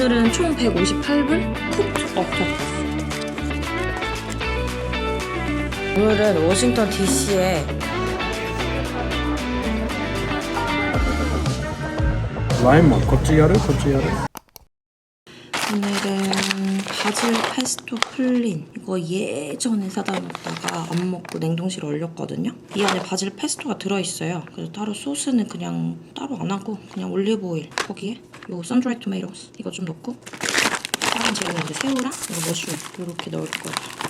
오늘은 총 158불 쿡 어터. 오늘은 워싱턴 DC에 라임 뭐 고찌야르 고찌야르 오늘은 바질 페스토 플린 이거 예전에 사다 놨다가 안 먹고 냉동실에 얼렸거든요. 이 안에 바질 페스토가 들어있어요. 그래서 따로 소스는 그냥 따로 안 하고 그냥 올리브 오일 거기에 요 선드라이 토마토스 이거 좀 넣고 다른 재료는 이제 새우랑 이거 머쉬룸 이렇게 넣을 거예요.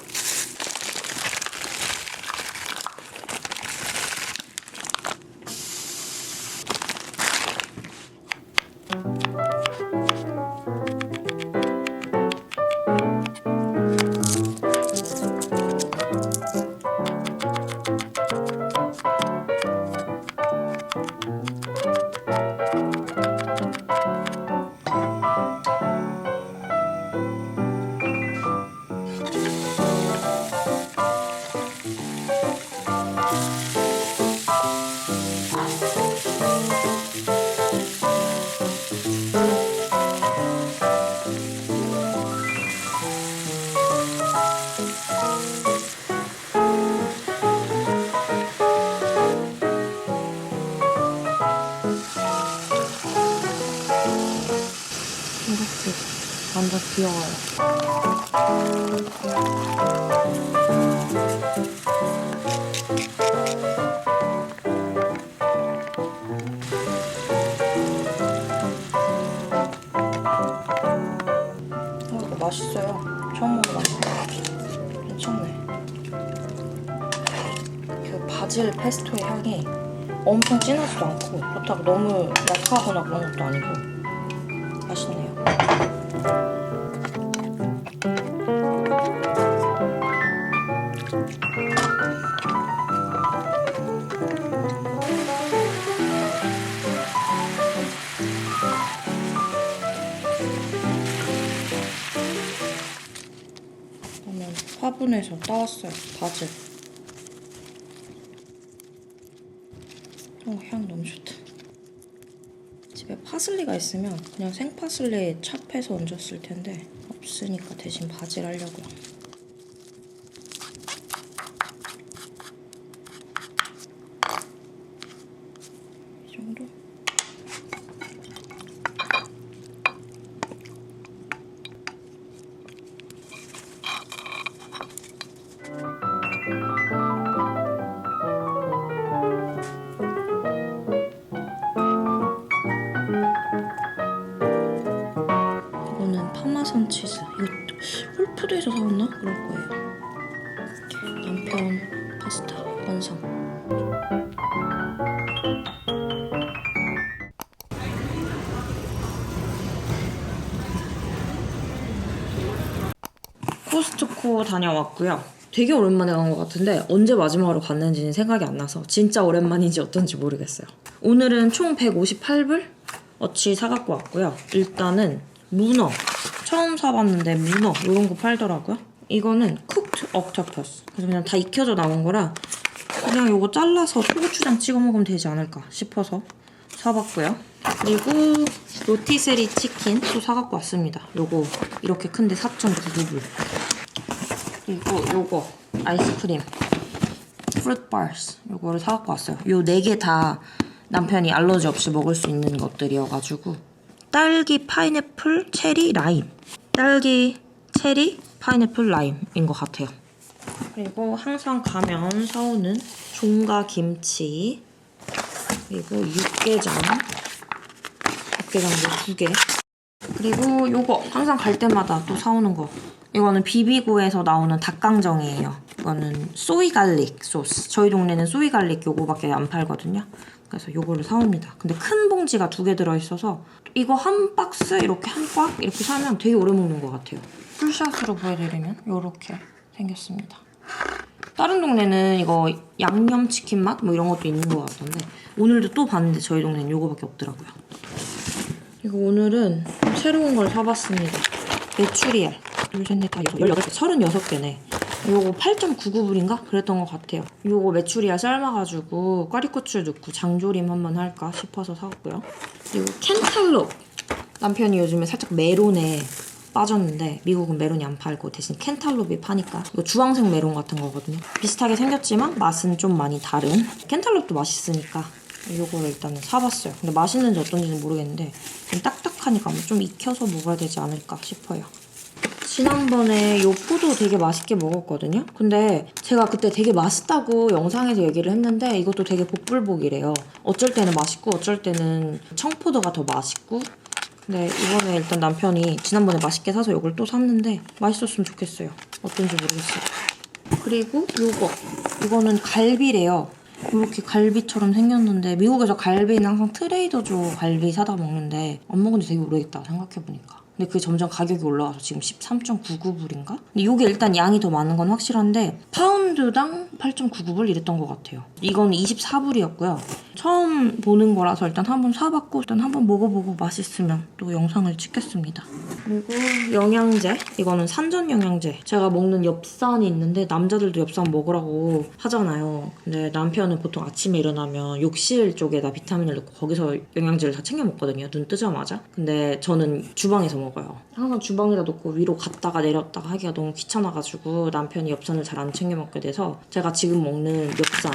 완전 귀여워요. 어, 이거 맛있어요. 처음 먹어봤는데 괜찮네. 그 바질 페스토의 향이 엄청 진하지도 않고 그렇다고 너무 약하거나 그런 것도 아니고 맛있네요. 화분에서 따왔어요. 바질. 어, 향 너무 좋다. 집에 파슬리가 있으면 그냥 생파슬리 찹해서 얹었을 텐데 없으니까 대신 바질 하려고요. 코스트코 다녀왔고요. 되게 오랜만에 간 것 같은데 언제 마지막으로 갔는지는 생각이 안 나서 진짜 오랜만인지 어떤지 모르겠어요. 오늘은 총 158불 어치 사갖고 왔고요. 일단은 문어 처음 사봤는데 문어 이런 거 팔더라고요. 이거는 쿡드 옥토퍼스 그래서 그냥 다 익혀져 나온 거라 그냥 이거 잘라서 초고추장 찍어 먹으면 되지 않을까 싶어서 사봤고요. 그리고 로티세리 치킨 또 사갖고 왔습니다. 요거 이렇게 큰데 4.99불. 그리고 요거 아이스크림 프루트 바스 요거를 사갖고 왔어요. 요 네 개 다 남편이 알러지 없이 먹을 수 있는 것들이어가지고 딸기, 파인애플, 체리, 라임 딸기, 체리, 파인애플, 라임인 것 같아요. 그리고 항상 가면 사오는 종가 김치 그리고 육개장 육개장도 두 개. 그리고 요거 항상 갈 때마다 또 사오는 거. 이거는 비비고에서 나오는 닭강정이에요. 이거는 소이 갈릭 소스. 저희 동네는 소이 갈릭 요거밖에 안 팔거든요. 그래서 요거를 사옵니다. 근데 큰 봉지가 두 개 들어있어서 이거 한 박스 이렇게 한 꽉 이렇게 사면 되게 오래 먹는 것 같아요. 풀샷으로 보여드리면 요렇게 생겼습니다. 다른 동네는 이거 양념치킨 맛? 뭐 이런 것도 있는 것 같던데 오늘도 또 봤는데 저희 동네는 요거밖에 없더라고요. 이거 오늘은 새로운 걸 사봤습니다. 메추리알. 둘, 셋, 넷, 다, 여섯, 서른여섯 개네. 요거 8.99불인가? 그랬던 것 같아요. 요거 메추리알 삶아가지고 꽈리고추 넣고 장조림 한번 할까 싶어서 사왔고요. 그리고 캔탈록. 남편이 요즘에 살짝 메론에 빠졌는데 미국은 메론이 안 팔고 대신 켄탈롭이 파니까 이거 주황색 메론 같은 거거든요. 비슷하게 생겼지만 맛은 좀 많이 다른 켄탈롭도 맛있으니까 이거를 일단은 사봤어요. 근데 맛있는지 어떤지는 모르겠는데 좀 딱딱하니까 뭐좀 익혀서 먹어야 되지 않을까 싶어요. 지난번에 요 포도 되게 맛있게 먹었거든요. 근데 제가 그때 되게 맛있다고 영상에서 얘기를 했는데 이것도 되게 복불복이래요. 어쩔 때는 맛있고 어쩔 때는 청포도가 더 맛있고 근데 이번에 일단 남편이 지난번에 맛있게 사서 이걸 또 샀는데 맛있었으면 좋겠어요. 어떤지 모르겠어요. 그리고 요거 이거는 갈비래요. 이렇게 갈비처럼 생겼는데 미국에서 갈비는 항상 트레이더조 갈비 사다 먹는데 안 먹은 지 되게 오래됐다 생각해보니까 근데 그게 점점 가격이 올라와서 지금 13.99불인가? 근데 이게 일단 양이 더 많은 건 확실한데 파운드당 8.99불 이랬던 것 같아요. 이건 24불이었고요. 처음 보는 거라서 일단 한번 사봤고 일단 한번 먹어보고 맛있으면 또 영상을 찍겠습니다. 그리고 영양제. 이거는 산전 영양제. 제가 먹는 엽산이 있는데 남자들도 엽산 먹으라고 하잖아요. 근데 남편은 보통 아침에 일어나면 욕실 쪽에다 비타민을 넣고 거기서 영양제를 다 챙겨 먹거든요. 눈 뜨자마자. 근데 저는 주방에서 먹 어요. 항상 주방에다 놓고 위로 갔다가 내렸다가 하기가 너무 귀찮아가지고 남편이 엽산을 잘 안 챙겨 먹게 돼서 제가 지금 먹는 엽산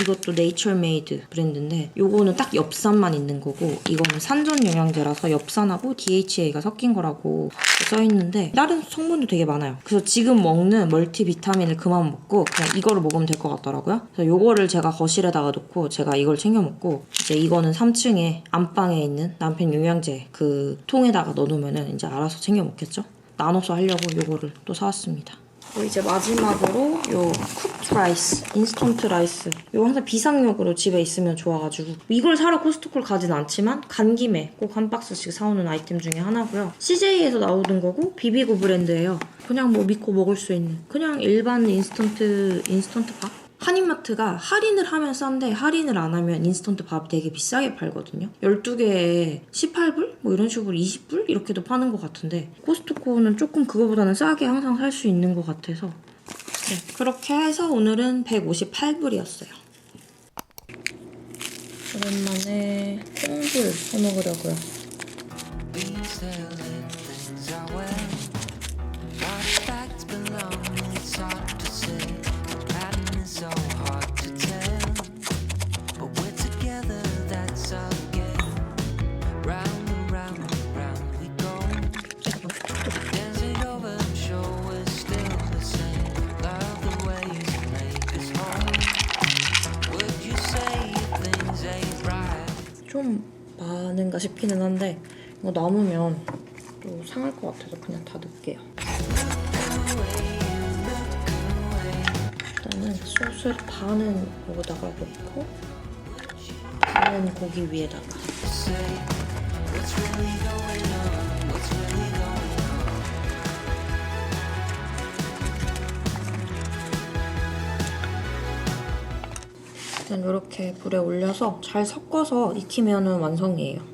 이것도 네이처메이드 브랜드인데 요거는 딱 엽산만 있는 거고 이거는 산전 영양제라서 엽산하고 DHA가 섞인 거라고 써 있는데 다른 성분도 되게 많아요. 그래서 지금 먹는 멀티 비타민을 그만 먹고 그냥 이거를 먹으면 될 것 같더라고요. 그래서 요거를 제가 거실에다가 놓고 제가 이걸 챙겨 먹고 이제 이거는 3층에 안방에 있는 남편 영양제 그 통에다가 넣어놓으면은 이제 알아서 챙겨 먹겠죠. 나눠서 하려고 요거를 또 사왔습니다. 이제 마지막으로 요 쿡 라이스, 인스턴트 라이스. 이거 항상 비상용으로 집에 있으면 좋아가지고 이걸 사러 코스트코를 가진 않지만 간 김에 꼭 한 박스씩 사오는 아이템 중에 하나고요. CJ에서 나오는 거고 비비고 브랜드예요. 그냥 뭐 믿고 먹을 수 있는 그냥 일반 인스턴트 인스턴트 밥. 한인마트가 할인을 하면 싼데 할인을 안 하면 인스턴트 밥이 되게 비싸게 팔거든요. 12개에 18불? 뭐 이런 식으로 20불? 이렇게도 파는 것 같은데 코스트코는 조금 그거보다는 싸게 항상 살 수 있는 것 같아서 네, 그렇게 해서 오늘은 158불이었어요. 오랜만에 콩불 해먹으려고요. 많은가 싶기는 한데 이거 남으면 또 상할 것 같아서 그냥 다 넣을게요. 일단은 소스를 반은 여기다가 넣고 반은 고기 위에다가 일단 이렇게 불에 올려서 잘 섞어서 익히면 완성이에요.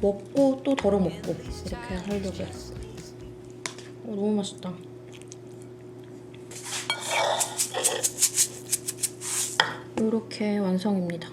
먹고 또 덜어 먹고 이렇게 하려고요. 어, 너무 맛있다. 이렇게 완성입니다.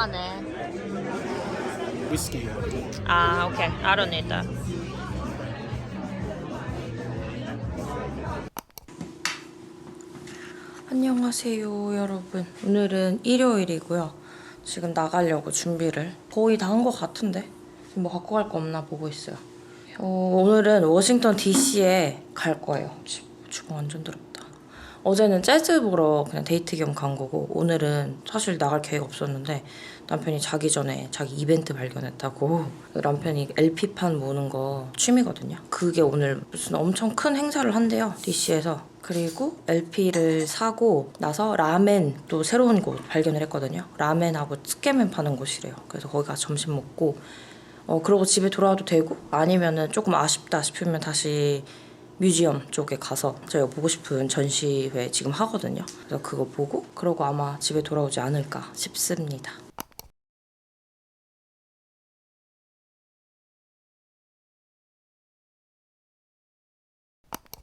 마네. Whiskey. 아, 오케이. I don't need that. 안녕하세요, 여러분. 오늘은 일요일이고요. 지금 나가려고 준비를 거의 다 한 것 같은데 뭐 갖고 갈 거 없나 보고 있어요. 어, 오늘은 워싱턴 DC에 갈 거예요. 집, 주방 완전 더럽다. 어제는 재즈 보러 그냥 데이트 겸 간 거고 오늘은 사실 나갈 계획 없었는데 남편이 자기 전에 자기 이벤트 발견했다고 남편이 LP판 모으는 거 취미거든요. 그게 오늘 무슨 엄청 큰 행사를 한대요. DC에서. 그리고 LP를 사고 나서 라멘 또 새로운 곳 발견을 했거든요. 라멘하고 츠케멘 파는 곳이래요. 그래서 거기 가서 점심 먹고 어 그러고 집에 돌아와도 되고 아니면은 조금 아쉽다 싶으면 다시 뮤지엄 쪽에 가서 제가 보고 싶은 전시회 지금 하거든요. 그래서 그거 보고 그러고 아마 집에 돌아오지 않을까 싶습니다.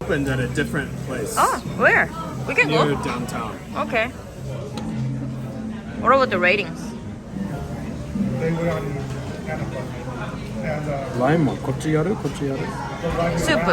Opened at a different place. where? We can Near downtown. Okay. What about the ratings? they were on uh, Lime one, kochiyaru. Soup.